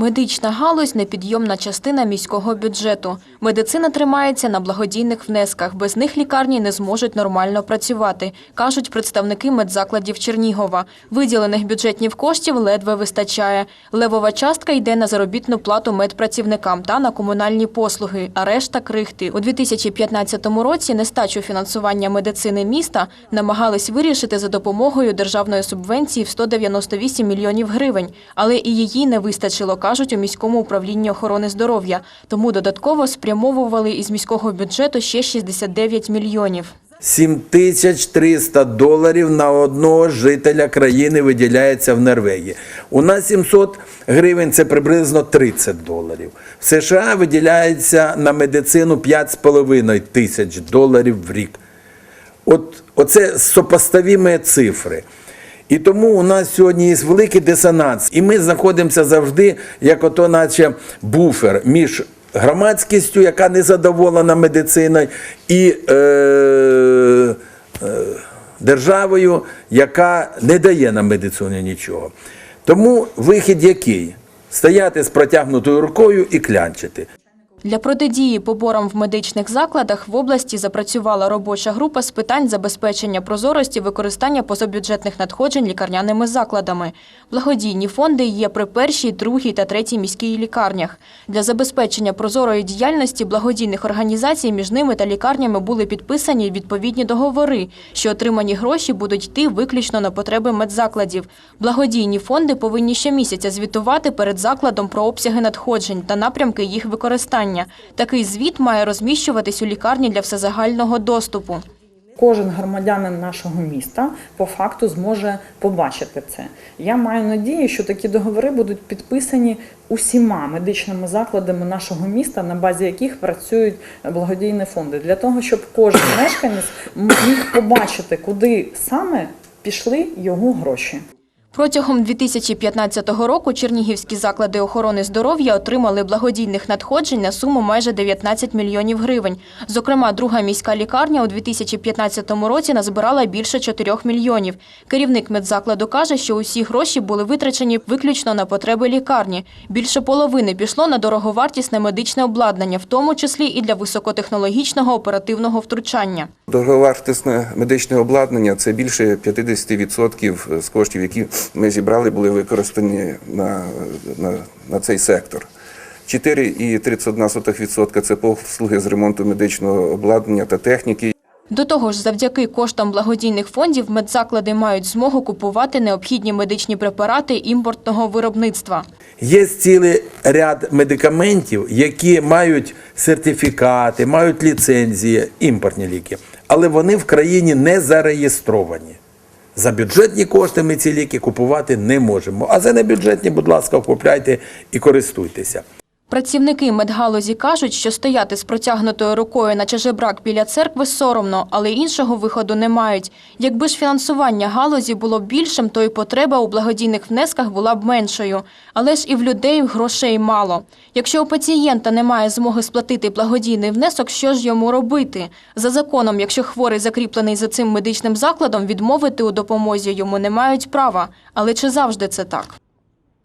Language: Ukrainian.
Медична галузь непідйомна частина міського бюджету. Медицина тримається на благодійних внесках. Без них лікарні не зможуть нормально працювати, кажуть представники медзакладів Чернігова. Виділених бюджетів коштів ледве вистачає. Левова частка йде на заробітну плату медпрацівникам та на комунальні послуги, а решта крихти. У 2015 році нестачу фінансування медицини міста намагались вирішити за допомогою державної субвенції в 198 мільйонів гривень, але і її не вистачило, кажуть у міському управлінні охорони здоров'я. Тому додатково спрямовували із міського бюджету ще 69 мільйонів. 7300 доларів на одного жителя країни виділяється в Норвегії. У нас 700 гривень це приблизно 30 доларів. В США виділяється на медицину 5,5 тисяч доларів в рік. От, оце сопоставімі цифри. І тому у нас сьогодні є великий дисонанс. І ми знаходимося завжди, як ото, наче буфер між громадськістю, яка не задоволена медициною, і е, е, державою, яка не дає нам медицину нічого. Тому вихід який? Стояти з протягнутою рукою і клянчити. Для протидії поборам в медичних закладах в області запрацювала робоча група з питань забезпечення прозорості використання позабюджетних надходжень лікарняними закладами. Благодійні фонди є при першій, другій та третій міській лікарнях. Для забезпечення прозорої діяльності благодійних організацій між ними та лікарнями були підписані відповідні договори, що отримані гроші будуть йти виключно на потреби медзакладів. Благодійні фонди повинні щомісяця звітувати перед закладом про обсяги надходжень та напрямки їх використання. Такий звіт має розміщуватись у лікарні для всезагального доступу. Кожен громадянин нашого міста по факту зможе побачити це. Я маю надію, що такі договори будуть підписані усіма медичними закладами нашого міста, на базі яких працюють благодійні фонди, для того, щоб кожен мешканець міг побачити, куди саме пішли його гроші. Протягом 2015 року чернігівські заклади охорони здоров'я отримали благодійних надходжень на суму майже 19 мільйонів гривень. Зокрема, друга міська лікарня у 2015 році назбирала більше 4 мільйонів. Керівник медзакладу каже, що усі гроші були витрачені виключно на потреби лікарні. Більше половини пішло на дороговартісне медичне обладнання, в тому числі і для високотехнологічного оперативного втручання. Дороговартісне медичне обладнання це більше 50% з коштів, які ми зібрали, були використані на, на, на цей сектор. 4,31% це послуги з ремонту медичного обладнання та техніки. До того ж, завдяки коштам благодійних фондів медзаклади мають змогу купувати необхідні медичні препарати імпортного виробництва. Є цілий ряд медикаментів, які мають сертифікати, мають ліцензії, імпортні ліки, але вони в країні не зареєстровані. За бюджетні кошти ми ці ліки купувати не можемо. А за небюджетні, будь ласка, купляйте і користуйтеся. Працівники медгалузі кажуть, що стояти з протягнутою рукою на чужебрак біля церкви соромно, але іншого виходу не мають. Якби ж фінансування галузі було більшим, то і потреба у благодійних внесках була б меншою. Але ж і в людей грошей мало. Якщо у пацієнта немає змоги сплатити благодійний внесок, що ж йому робити? За законом, якщо хворий закріплений за цим медичним закладом, відмовити у допомозі йому не мають права. Але чи завжди це так?